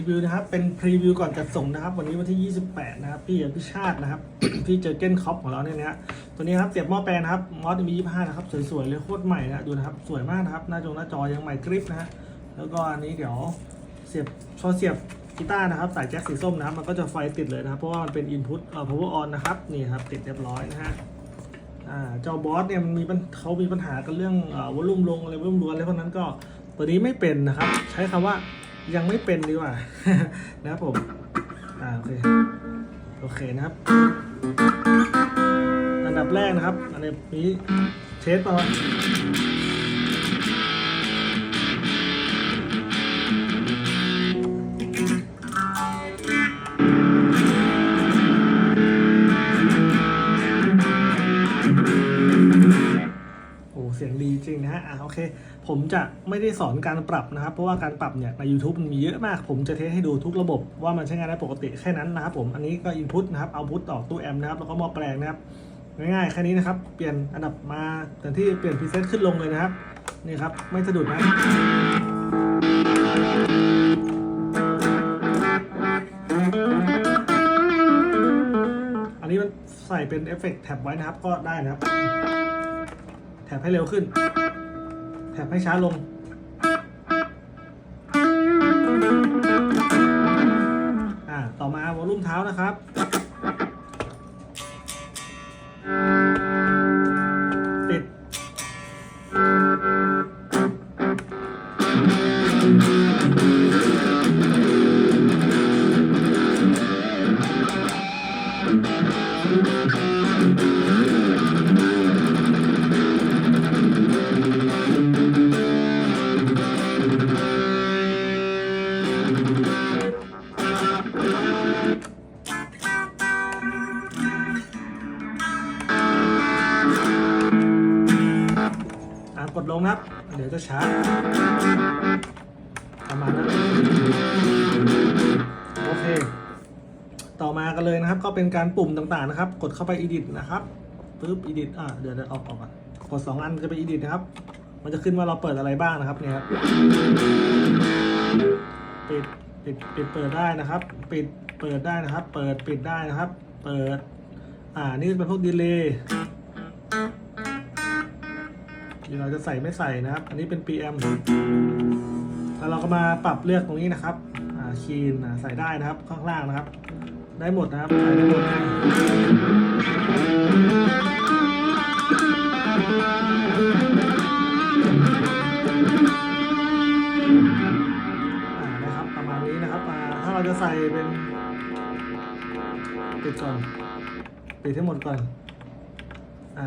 รีวิวนะครับ เป็นพรีวิวก่อนจัดส่งนะครับ วันนี้วันที่ 28 นะครับ พี่อภิชาตินะครับ พี่เจอเก้นคอปของเราเนี่ยนะฮะตัวนี้ครับเสียบหม้อแปลงนะครับมอสมี25นะครับ สวยๆเลยโคตรใหม่นะดูนะครับ สวยมากนะครับ หน้าจอหน้าจอยังใหม่กริปนะฮะแล้วก็อันนี้เดี๋ยวเสียบพอเสียบกีตาร์นะครับสายแจ็คสีส้มนะครับมันก็จะไฟติดเลยนะครับ เพราะว่ามันเป็น input เอ่อ power on นะครับนี่ครับติดเรียบร้อยนะฮะอ่าเจ้าบอสเนี่ยมันมีเขามีปัญหากันเรื่องเอ่อวอลลุ่มลงอะไรวอลลุ่มล้วนอะไรพวกนั้นก็ตัวนี้ไม่เป็นนะครับ ใช้คำว่า ยังไม่เป็นดีกว่า นะครับผม อ่าโอเคโอเคนะครับ อันดับแรกนะครับ อันนี้เทสมาโนะฮะอ่าโอเค ผมจะไม่ได้สอนการปรับนะครับ เพราะว่าการปรับเนี่ยใน YouTube มันมีเยอะมาก ผมจะเทสให้ดูทุกระบบว่ามันใช้งานได้ปกติแค่นั้นนะครับผม อันนี้ก็ Input นะครับเอาพุตออกตู้แอมป์นะครับ แล้วก็หม้อแปลงนะครับ ง่ายๆ แค่นี้นะครับ เปลี่ยนอันดับมาแต่ที่เปลี่ยนพรีเซตขึ้นลงเลยนะครับ นี่ครับ ไม่สะดุดนะอันนี้มันใส่เป็นเอฟเฟกต์แท็บไว้นะครับก็ได้นะครับ แท็บให้เร็วขึ้น แถบให้ช้าลง อ่า ต่อมาวอลลุ่มเท้านะครับ ติด อ่ากดลงนะครับ เดี๋ยวจะช้า ประมาณนั้นโอเค ต่อมากันเลยนะครับ ก็เป็นการปุ่มต่างๆนะครับ กดเข้าไป edit นะครับปึ๊บ edit อ่าเดี๋ยวเดี๋ยวออกออกก่อนกดสองอันจะไป edit นะครับ มันจะขึ้นว่าเราเปิดอะไรบ้างนะครับเนี่ยครับปิดปิดปิดเปิดได้นะครับ ปิดเปิดได้นะครับ เปิดปิดได้นะครับ เปิด อ่า นี่เป็นพวกดีเลย์ เดี๋ยวเราจะใส่ไม่ใส่นะครับ อันนี้เป็น PM แล้วเราก็มาปรับเลือกตรงนี้นะครับอาคีนใส่ได้นะครับข้างล่างนะครับ ได้หมดนะครับใส่ได้หมดอ่านะครับประมาณนี้นะครับถ้าเราจะใส่เป็นปิดก่อนปิดให้หมดก่อนอ่า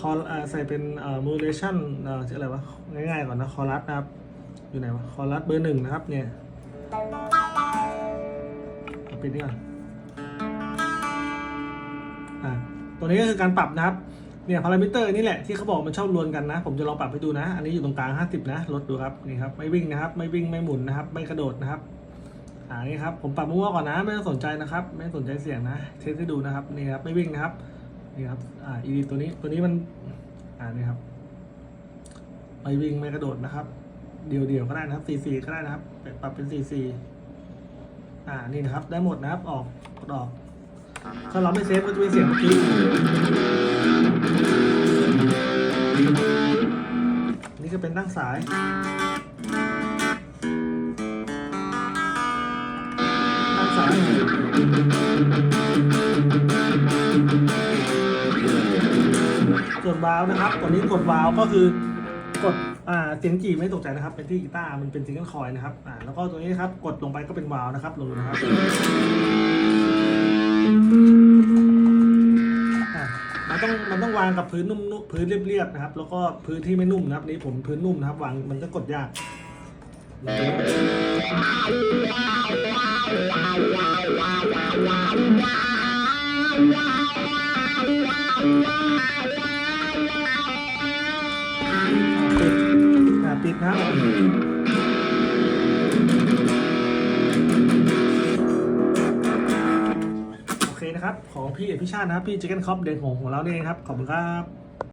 คอใส่เป็นเอ่อ modulation เอ่อชื่ออะไรวะ ง่ายๆก่อนนะ คอรัสนะครับ อยู่ไหนวะ คอรัสเบอร์หนึ่งนะครับ เนี่ยปิดนี่ก่อนอ่าตัวนี้ก็คือการปรับนะครับ เนี่ยพารามิเตอร์นี่แหละที่เขาบอกมันชอบรวนกันนะ ผมจะลองปรับให้ดูนะ อันนี้อยู่ตรงกลาง 50 นะลดดูครับ นี่ครับ ไม่วิ่งนะครับ ไม่วิ่ง ไม่หมุนนะครับ ไม่กระโดดนะครับอ่านี่ครับ ผมปรับมั่วๆก่อนนะ ไม่ต้องสนใจนะครับ ไม่สนใจเสียงนะ เทสให้ดูนะครับ นี่ครับ ไม่วิ่งนะครับ นี่ครับ อ่าอีดีตัวนี้ตัวนี้มัน อ่านี่ครับไม่วิ่งไม่กระโดดนะครับ เดี่ยวเดี่ยวก็ได้นะครับ 4 4 ก็ได้นะครับ ปรับเป็น 4 4 อ่า นี่นะครับ ได้หมดนะครับ ออกกดออก ถ้าเราไม่เซฟก็จะเป็นเสียงเมื่อกี้นี่ก็เป็นตั้งสาย ส่วนวาล์วนะครับตอนนี้กดวาล์วก็คือกดอ่าเสียงจีไม่ตกใจนะครับ เป็นที่กีตาร์มันเป็นซิงเกิลคอยนะครับอ่าแล้วก็ตัวนี้นะครับกดลงไปก็เป็นวาล์วนะครับลงนะครับมันต้องมันต้องวางกับพื้นนุ่มพื้นเรียบๆนะครับ แล้วก็พื้นที่ไม่นุ่มนะครับ นี่ผมพื้นนุ่มนะครับวางมันจะกดยากปิด ติดครับโอเคนะครับ ของพี่เอกพิชาตินะครับ พี่เจเกนคอปเด่นหงของเราเนี่ยเองครับ ขอบคุณครับ